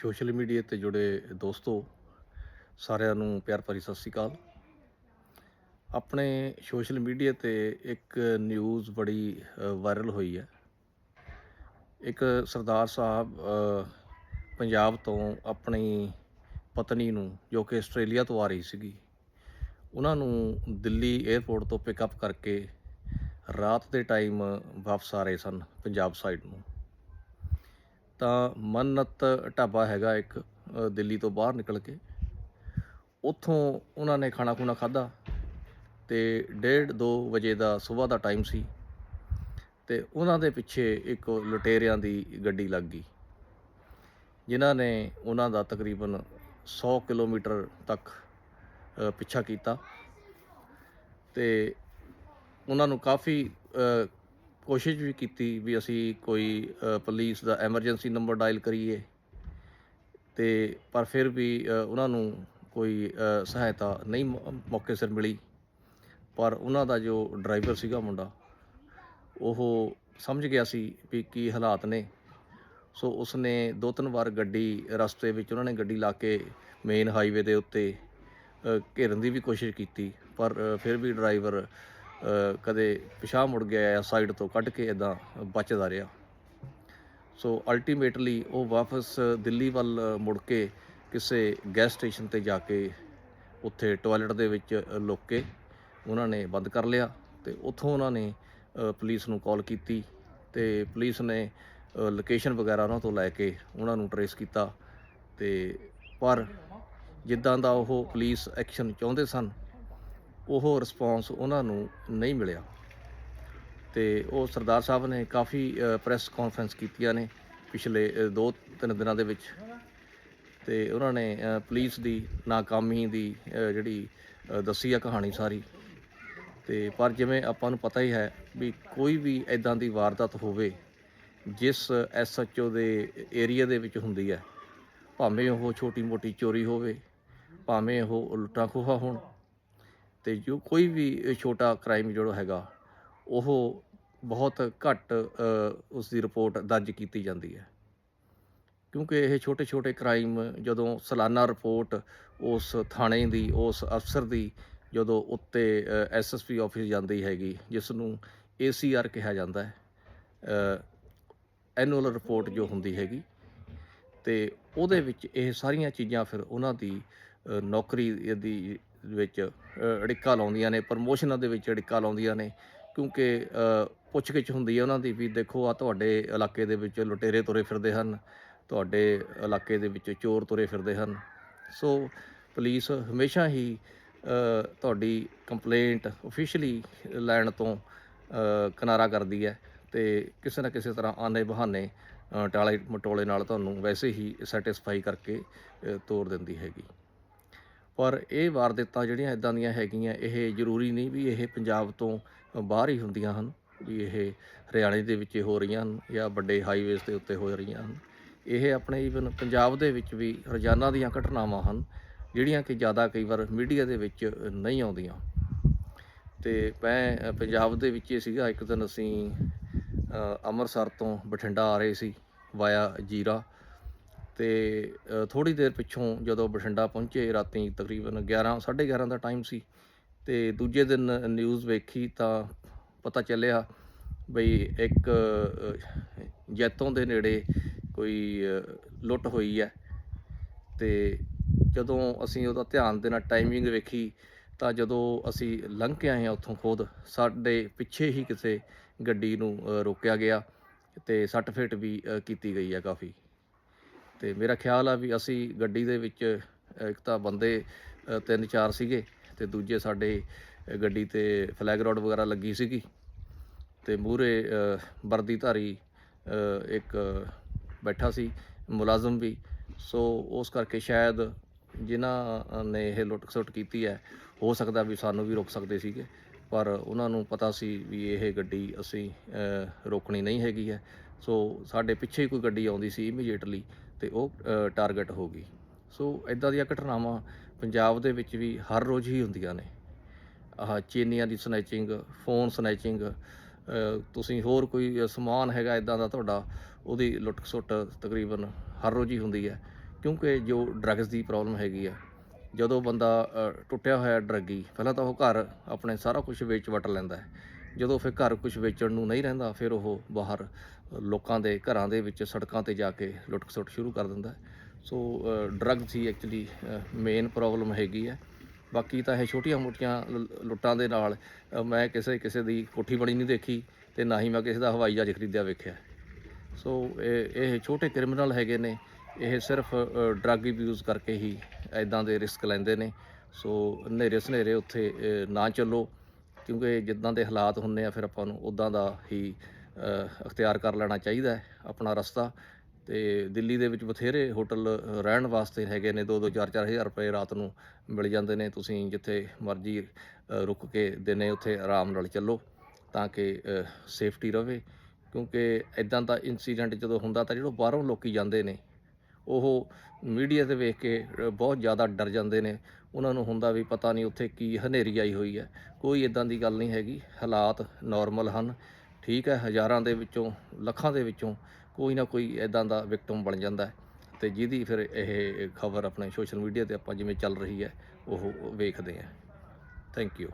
Social media ਤੇ ਜੁੜੇ ਦੋਸਤੋ, ਸਾਰਿਆਂ ਨੂੰ ਪਿਆਰ ਭਰੀ ਸਤਿ ਸ੍ਰੀ ਅਕਾਲ। ਆਪਣੇ ਸੋਸ਼ਲ ਮੀਡੀਆ ਤੇ ਇੱਕ ਨਿਊਜ਼ ਬੜੀ ਵਾਇਰਲ ਹੋਈ ਹੈ। ਇੱਕ ਸਰਦਾਰ ਸਾਹਿਬ ਪੰਜਾਬ ਤੋਂ ਆਪਣੀ ਪਤਨੀ ਨੂੰ, ਜੋ ਕਿ ਆਸਟ੍ਰੇਲੀਆ ਤੋਂ ਆ ਰਹੀ ਸੀਗੀ, ਉਹਨਾਂ ਨੂੰ ਦਿੱਲੀ 에ਅਰਪੋਰਟ ਤੋਂ ਪਿਕਅਪ ਕਰਕੇ ਰਾਤ ਦੇ ਟਾਈਮ ਵਾਪਸ ਆ ਰਹੇ ਸਨ, ਪੰਜਾਬ ਸਾਈਡ ਨੂੰ। ਤਾਂ ਮੰਨਤ ਢਾਬਾ ਹੈਗਾ ਇੱਕ ਦਿੱਲੀ ਤੋਂ ਬਾਹਰ ਨਿਕਲ ਕੇ। ਉੱਥੋਂ ਉਹਨਾਂ ਨੇ ਖਾਣਾ ਖੁਣਾ ਖਾਦਾ ਤੇ 1:30 2 ਵਜੇ ਦਾ ਸਵੇਰ ਦਾ ਟਾਈਮ ਸੀ ਤੇ ਉਹਨਾਂ ਦੇ ਪਿੱਛੇ ਇੱਕ ਲੁਟੇਰਿਆਂ ਦੀ ਗੱਡੀ ਲੱਗ ਗਈ, ਜਿਨ੍ਹਾਂ ਨੇ ਉਹਨਾਂ ਦਾ ਤਕਰੀਬਨ 100 ਕਿਲੋਮੀਟਰ ਤੱਕ ਪਿੱਛਾ ਕੀਤਾ ਤੇ ਉਹਨਾਂ ਨੂੰ ਕਾਫੀ ਕੋਸ਼ਿਸ਼ ਵੀ ਕੀਤੀ ਵੀ ਅਸੀਂ ਕੋਈ ਅ, ਪੁਲਿਸ ਦਾ ਐਮਰਜੈਂਸੀ ਨੰਬਰ ਡਾਇਲ ਕਰੀਏ। ਤੇ ਪਰ ਫਿਰ ਵੀ ਉਹਨਾਂ ਨੂੰ ਕੋਈ ਸਹਾਇਤਾ ਨਹੀਂ ਮੌ- ਮੌਕੇ ਸਿਰ ਮਿਲੀ। ਪਰ ਉਹਨਾਂ ਦਾ ਜੋ ਡਰਾਈਵਰ ਸੀਗਾ ਮੁੰਡਾ ਉਹ ਸਮਝ ਗਿਆ ਸੀ ਵੀ ਕੀ ਹਾਲਾਤ ਨੇ। ਸੋ ਉਸਨੇ ਦੋ ਤਿੰਨ ਵਾਰ ਗੱਡੀ ਰਸਤੇ ਵਿੱਚ ਉਹਨਾਂ ਨੇ ਗੱਡੀ ਲਾ ਕੇ ਮੇਨ ਹਾਈਵੇ ਦੇ ਉੱਤੇ ਘੇਰਨ ਦੀ ਵੀ ਕੋਸ਼ਿਸ਼ ਕੀਤੀ। ਪਰ ਫਿਰ ਵੀ ਡਰਾਈਵਰ ਕਦੇ ਪਿਛਾਂਹ ਮੁੜ ਗਿਆ ਜਾਂ ਸਾਈਡ ਤੋਂ ਕੱਢ ਕੇ ਇਦਾਂ ਬਚਦਾ ਰਿਹਾ। ਸੋ ਅਲਟੀਮੇਟਲੀ ਉਹ ਵਾਪਸ ਦਿੱਲੀ ਵੱਲ ਮੁੜ ਕੇ ਕਿਸੇ ਗੈਸ ਸਟੇਸ਼ਨ ਤੇ ਜਾ ਕੇ ਉੱਥੇ ਟਾਇਲਟ ਦੇ ਵਿੱਚ ਲੁੱਕ ਕੇ ਉਹਨਾਂ ਨੇ ਬੰਦ ਕਰ ਲਿਆ ਤੇ ਉੱਥੋਂ ਉਹਨਾਂ ਨੇ ਪੁਲਿਸ ਨੂੰ ਕਾਲ ਕੀਤੀ ਤੇ ਪੁਲਿਸ ਨੇ ਲੋਕੇਸ਼ਨ ਵਗੈਰਾ ਉਹਨਾਂ ਤੋਂ ਲੈ ਕੇ ਉਹਨਾਂ ਨੂੰ ਟਰੇਸ ਕੀਤਾ ਤੇ ਪਰ ਜਿੱਦਾਂ ਦਾ ਉਹ ਪੁਲਿਸ ਐਕਸ਼ਨ ਚਾਹੁੰਦੇ ਸਨ ਉਹ ਰਿਸਪੌਂਸ ਉਹਨਾਂ ਨੂੰ ਨਹੀਂ ਮਿਲਿਆ। ਤੇ ਉਹ ਸਰਦਾਰ ਸਾਹਿਬ ਨੇ ਕਾਫੀ ਪ੍ਰੈਸ ਕਾਨਫਰੰਸ ਕੀਤੀਆਂ ਨੇ ਪਿਛਲੇ ਅ, ਦੋ ਤਿੰਨ ਦਿਨਾਂ ਦੇ ਵਿੱਚ। ਤੇ ਉਹਨਾਂ ਨੇ ਪੁਲਿਸ ਦੀ ਨਾਕਾਮੀ ਦੀ ਜਿਹੜੀ ਦੱਸੀ ਆ ਕਹਾਣੀ ਸਾਰੀ। ਤੇ ਪਰ ਜਿਵੇਂ ਆਪਾਂ ਨੂੰ ਪਤਾ ਹੀ ਹੈ ਵੀ ਕੋਈ ਵੀ ਐਦਾਂ ਦੀ ਵਾਰਦਾਤ ਹੋਵੇ ਜਿਸ ਐਸਐਚਓ ਦੇ ਏਰੀਆ ਦੇ ਵਿੱਚ ਹੁੰਦੀ ਹੈ ਭਾਵੇਂ ਉਹ ਛੋਟੀ ਮੋਟੀ ਚੋਰੀ ਹੋਵੇ ਭਾਵੇਂ ਉਹ ਲੁੱਟਾਂ ਖੋਹਾ ਹੋਣ ਤੇ ਜੋ ਕੋਈ ਵੀ ਛੋਟਾ ਕ੍ਰਾਈਮ ਜਿਹੜਾ ਹੈਗਾ ਉਹ ਬਹੁਤ ਘੱਟ ਅ, ਉਸ ਦੀ ਰਿਪੋਰਟ ਦਰਜ ਕੀਤੀ ਜਾਂਦੀ ਹੈ। ਕਿਉਂਕਿ ਇਹ ਛੋਟੇ ਛੋਟੇ ਕ੍ਰਾਈਮ ਜਦੋਂ ਸਾਲਾਨਾ ਰਿਪੋਰਟ ਉਸ ਥਾਣੇ ਦੀ ਉਸ ਅਫਸਰ ਦੀ ਜਦੋਂ ਉੱਤੇ ਐਸਐਸਪੀ ਆਫਿਸ ਜਾਂਦੀ ਹੈਗੀ ਜਿਸ ਨੂੰ ਏਸੀਆਰ ਕਿਹਾ ਜਾਂਦਾ ਹੈ ਐਨੂਅਲ ਰਿਪੋਰਟ ਜੋ ਹੁੰਦੀ ਹੈਗੀ ਤੇ ਉਹਦੇ ਵਿੱਚ ਇਹ ਸਾਰੀਆਂ ਚੀਜ਼ਾਂ ਫਿਰ ਉਹਨਾਂ ਦੀ ਨੌਕਰੀ ਦੀ ਵਿੱਚ ਅੜਿੱਕਾ ਲਾਉਂਦੀਆਂ ਨੇ, ਪ੍ਰਮੋਸ਼ਨਾਂ ਦੇ ਵਿੱਚ ਅੜਿੱਕਾ ਲਾਉਂਦੀਆਂ ਨੇ, ਕਿਉਂਕਿ ਪੁੱਛਗਿੱਛ ਹੁੰਦੀ ਹੈ ਉਹਨਾਂ ਦੀ ਵੀ ਦੇਖੋ ਆ ਤੁਹਾਡੇ ਇਲਾਕੇ ਦੇ ਵਿੱਚ ਲੁਟੇਰੇ ਤੁਰੇ ਫਿਰਦੇ ਹਨ, ਤੁਹਾਡੇ ਇਲਾਕੇ ਦੇ ਵਿੱਚ ਚੋਰ ਤੁਰੇ ਫਿਰਦੇ ਹਨ। ਸੋ ਪੁਲਿਸ ਹਮੇਸ਼ਾ ਹੀ ਤੁਹਾਡੀ ਕੰਪਲੇਂਟ ਅਫੀਸ਼ੀਅਲੀ ਲੈਣ ਤੋਂ ਕਿਨਾਰਾ ਕਰਦੀ ਹੈ ਤੇ ਕਿਸੇ ਨਾ ਕਿਸੇ ਤਰ੍ਹਾਂ ਆਨੇ ਬਹਾਨੇ ਟਾਲੇ ਮਟੋਲੇ ਨਾਲ ਤੁਹਾਨੂੰ ਵੈਸੇ ਹੀ ਸੈਟੀਸਫਾਈ ਕਰਕੇ ਤੋਰ ਦਿੰਦੀ ਹੈਗੀ। ਪਰ ਇਹ ਵਾਰਦਾਤਾਂ ਜਿਹੜੀਆਂ ਇਦਾਂ ਦੀਆਂ ਹੈਗੀਆਂ, ਇਹ ਜ਼ਰੂਰੀ ਨਹੀਂ ਵੀ ਇਹ ਪੰਜਾਬ ਤੋਂ ਬਾਹਰ ਹੀ ਹੁੰਦੀਆਂ ਹਨ, ਵੀ ਇਹ ਹਰਿਆਣੇ ਦੇ ਵਿੱਚ ਹੋ ਰਹੀਆਂ ਹਨ ਜਾਂ ਵੱਡੇ ਹਾਈਵੇਜ਼ ਦੇ ਉੱਤੇ ਹੋ ਰਹੀਆਂ ਹਨ। ਇਹ ਆਪਣੇ ਈਵਨ ਪੰਜਾਬ ਦੇ ਵਿੱਚ ਵੀ ਰੋਜ਼ਾਨਾ ਦੀਆਂ ਘਟਨਾਵਾਂ ਹਨ, ਜਿਹੜੀਆਂ ਕਿ ਜ਼ਿਆਦਾ ਕਈ ਵਾਰ ਮੀਡੀਆ ਦੇ ਵਿੱਚ ਨਹੀਂ ਆਉਂਦੀਆਂ। ਤੇ ਮੈਂ ਪੰਜਾਬ ਦੇ ਵਿੱਚ ਹੀ ਸੀਗਾ, ਇੱਕ ਦਿਨ ਅਸੀਂ ਅੰਮ੍ਰਿਤਸਰ ਤੋਂ ਬਠਿੰਡਾ ਆ ਰਹੇ ਸੀ ਵਾਇਆ ਜੀਰਾ। ਤੇ ਥੋੜੀ ਦੇਰ ਪਿੱਛੋਂ ਜਦੋਂ ਬਠਿੰਡਾ ਪਹੁੰਚੇ, ਰਾਤੀ ਤਕਰੀਬਨ 11 11:30 ਦਾ ਟਾਈਮ ਸੀ ਤੇ ਦੂਜੇ ਦਿਨ ਨਿਊਜ਼ ਵੇਖੀ ਤਾਂ ਪਤਾ ਚੱਲਿਆ ਬਈ ਇੱਕ ਜੈਤੋਂ ਦੇ ਨੇੜੇ ਕੋਈ ਲੁੱਟ ਹੋਈ ਹੈ ਤੇ ਜਦੋਂ ਅਸੀਂ ਉਹਦਾ ਧਿਆਨ ਦੇ ਨਾਲ ਟਾਈਮਿੰਗ ਵੇਖੀ ਤਾਂ ਜਦੋਂ ਅਸੀਂ ਲੰਘ ਕੇ ਆਏ ਹਾਂ ਉੱਥੋਂ ਖੁਦ, ਸਾਡੇ ਪਿੱਛੇ ਹੀ ਕਿਸੇ ਗੱਡੀ ਨੂੰ ਰੋਕਿਆ ਗਿਆ ਤੇ ਸੱਟ ਫੇਟ ਵੀ ਕੀਤੀ ਗਈ ਹੈ ਕਾਫੀ। ਤੇ ਮੇਰਾ ਖਿਆਲ ਆ ਵੀ ਅਸੀਂ ਗੱਡੀ ਦੇ ਵਿੱਚ ਇੱਕ ਤਾਂ ਬੰਦੇ ਤਿੰਨ ਚਾਰ ਸੀਗੇ ਤੇ ਦੂਜੇ ਸਾਡੇ ਗੱਡੀ ਤੇ ਫਲੈਗ ਰੋਡ ਵਗੈਰਾ ਲੱਗੀ ਸੀਗੀ ਤੇ ਮੂਰੇ ਵਰਦੀਧਾਰੀ ਇੱਕ ਬੈਠਾ ਸੀ, ਮੁਲਾਜ਼ਮ ਵੀ। ਸੋ ਉਸ ਕਰਕੇ ਸ਼ਾਇਦ ਜਿਨ੍ਹਾਂ ਨੇ ਇਹ ਲੁੱਟ ਖਸੁੱਟ ਕੀਤੀ ਹੈ, ਹੋ ਸਕਦਾ ਵੀ ਸਾਨੂੰ ਵੀ ਰੋਕ ਸਕਦੇ ਸੀਗੇ। ਪਰ ਉਹਨਾਂ ਨੂੰ ਪਤਾ ਸੀ ਵੀ ਇਹ ਗੱਡੀ ਅਸੀਂ ਰੋਕਣੀ ਨਹੀਂ ਹੈਗੀ ਹੈ। ਸੋ ਸਾਡੇ ਪਿੱਛੇ ਹੀ ਕੋਈ ਗੱਡੀ ਆਉਂਦੀ ਸੀ ਇਮੀਡੀਏਟਲੀ ਤੇ ਉਹ ਟਾਰਗੇਟ ਹੋ ਗਈ। ਸੋ ਇਦਾਂ ਦੀਆਂ ਘਟਨਾਵਾਂ ਪੰਜਾਬ ਦੇ ਵਿੱਚ ਵੀ ਹਰ ਰੋਜ਼ ਹੀ ਹੁੰਦੀਆਂ ਨੇ। ਆਹ ਚੇਨੀਆਂ ਦੀ ਸਨੈਚਿੰਗ ਫੋਨ ਸਨੈਚਿੰਗ ਤੁਸੀਂ ਹੋਰ ਕੋਈ ਸਮਾਨ ਹੈਗਾ ਇਦਾਂ ਦਾ ਤੁਹਾਡਾ, ਉਹਦੀ ਲੁੱਟ ਖਸੁੱਟ ਤਕਰੀਬਨ ਹਰ ਰੋਜ਼ ਹੀ ਹੁੰਦੀ ਹੈ। ਕਿਉਂਕਿ ਜੋ ਡਰੱਗਸ ਦੀ ਪ੍ਰੋਬਲਮ ਹੈਗੀ ਆ, ਜਦੋਂ ਬੰਦਾ ਟੁੱਟਿਆ ਹੋਇਆ ਡਰੱਗੀ ਪਹਿਲਾਂ ਤਾਂ ਉਹ ਘਰ ਆਪਣੇ ਸਾਰਾ ਕੁਝ ਵੇਚ ਵਟ ਲੈਂਦਾ ਹੈ। ਜਦੋਂ ਫਿਰ ਘਰ ਕੁਝ ਵੇਚਣ ਨੂੰ ਨਹੀਂ ਰਹਿੰਦਾ, ਫਿਰ ਉਹ ਬਾਹਰ ਲੋਕਾਂ ਦੇ ਘਰਾਂ ਦੇ ਵਿੱਚ ਸੜਕਾਂ ਤੇ ਜਾ ਕੇ ਲੁੱਟ ਖਸੁੱਟ ਸ਼ੁਰੂ ਕਰ ਦਿੰਦਾ ਸੋ ਡਰੱਗਸ ਹੀ ਐਕਚੁਅਲੀ ਮੇਨ ਪ੍ਰੋਬਲਮ ਹੈਗੀ ਹੈ। ਬਾਕੀ ਤਾਂ ਇਹ ਛੋਟੀਆਂ-ਮੋਟੀਆਂ ਲ- ਲੁੱਟਾਂ ਦੇ ਨਾਲ ਮੈਂ ਕਿਸੇ ਕਿਸੇ ਦੀ ਕੋਠੀ ਬਣੀ ਨਹੀਂ ਦੇਖੀ ਤੇ ਨਾ ਹੀ ਮੈਂ ਕਿਸੇ ਦਾ ਹਵਾਈ ਜਹਾਜ਼ ਖਰੀਦਿਆ ਵੇਖਿਆ। ਸੋ, ਇਹ ਇਹ ਛੋਟੇ ਕ੍ਰਿਮੀਨਲ ਹੈਗੇ ਨੇ। ਇਹ ਸਿਰਫ ਡਰੱਗ ਯੂਜ਼ ਕਰਕੇ ਹੀ ਐਦਾਂ ਦੇ ਰਿਸਕ ਲੈਂਦੇ ਨੇ। ਸੋ ਹਨੇਰੇ ਸਨੇਰੇ ਉੱਥੇ ਨਾ ਚੱਲੋ। ਕਿਉਂਕਿ ਜਿੱਦਾਂ ਦੇ ਹਾਲਾਤ ਹੁੰਦੇ ਆ, ਫਿਰ ਆਪਾਂ ਨੂੰ ਉਦਾਂ ਦਾ ਹੀ ਅਖਤਿਆਰ ਕਰ ਲੈਣਾ ਚਾਹੀਦਾ ਹੈ ਆਪਣਾ ਰਸਤਾ। ਤੇ ਦਿੱਲੀ ਦੇ ਵਿੱਚ ਬਥੇਰੇ ਹੋਟਲ ਰਹਿਣ ਵਾਸਤੇ ਹੈਗੇ ਨੇ 2-2 4-4 ਹਜ਼ਾਰ ਰੁਪਏ ਰਾਤ ਨੂੰ ਮਿਲ ਜਾਂਦੇ ਨੇ। ਤੁਸੀਂ ਜਿੱਥੇ ਮਰਜ਼ੀ ਰੁਕ ਕੇ ਦਿਨੇ ਉੱਥੇ ਆਰਾਮ ਨਾਲ ਚੱਲੋ ਤਾਂ ਕਿ ਸੇਫਟੀ ਰਵੇ। ਕਿਉਂਕਿ ਇਦਾਂ ਦਾ ਇਨਸੀਡੈਂਟ ਜਦੋਂ ਹੁੰਦਾ ਤਾਂ ਜਿਹੜਾ ਬਾਹਰੋਂ ਲੋਕੀ ਜਾਂਦੇ ਨੇ ਉਹ ਮੀਡੀਆ ਤੇ ਵੇਖ ਕੇ ਬਹੁਤ ਜ਼ਿਆਦਾ ਡਰ ਜਾਂਦੇ ਨੇ। ਉਹਨਾਂ ਨੂੰ ਹੁੰਦਾ ਵੀ ਪਤਾ ਨਹੀਂ ਉੱਥੇ ਕੀ ਹਨੇਰੀ ਆਈ ਹੋਈ ਹੈ। ਕੋਈ ਇਦਾਂ ਦੀ ਗੱਲ ਨਹੀਂ ਹੈਗੀ। ਹਾਲਾਤ ਨਾਰਮਲ ਹਨ। ਠੀਕ ਹੈ, ਹਜ਼ਾਰਾਂ ਦੇ ਵਿੱਚੋਂ, ਲੱਖਾਂ ਦੇ ਵਿੱਚੋਂ ਕੋਈ ਨਾ ਕੋਈ ਇਦਾਂ ਦਾ ਵਿਕਟਮ ਬਣ ਜਾਂਦਾ ਹੈ। ਤੇ ਜਿਹਦੀ ਫਿਰ ਇਹ ਖਬਰ ਆਪਣੇ ਸੋਸ਼ਲ ਮੀਡੀਆ ਤੇ ਆਪਾਂ ਜਿਵੇਂ ਚੱਲ ਰਹੀ ਹੈ, ਉਹ ਵੇਖਦੇ ਹਾਂ। Thank you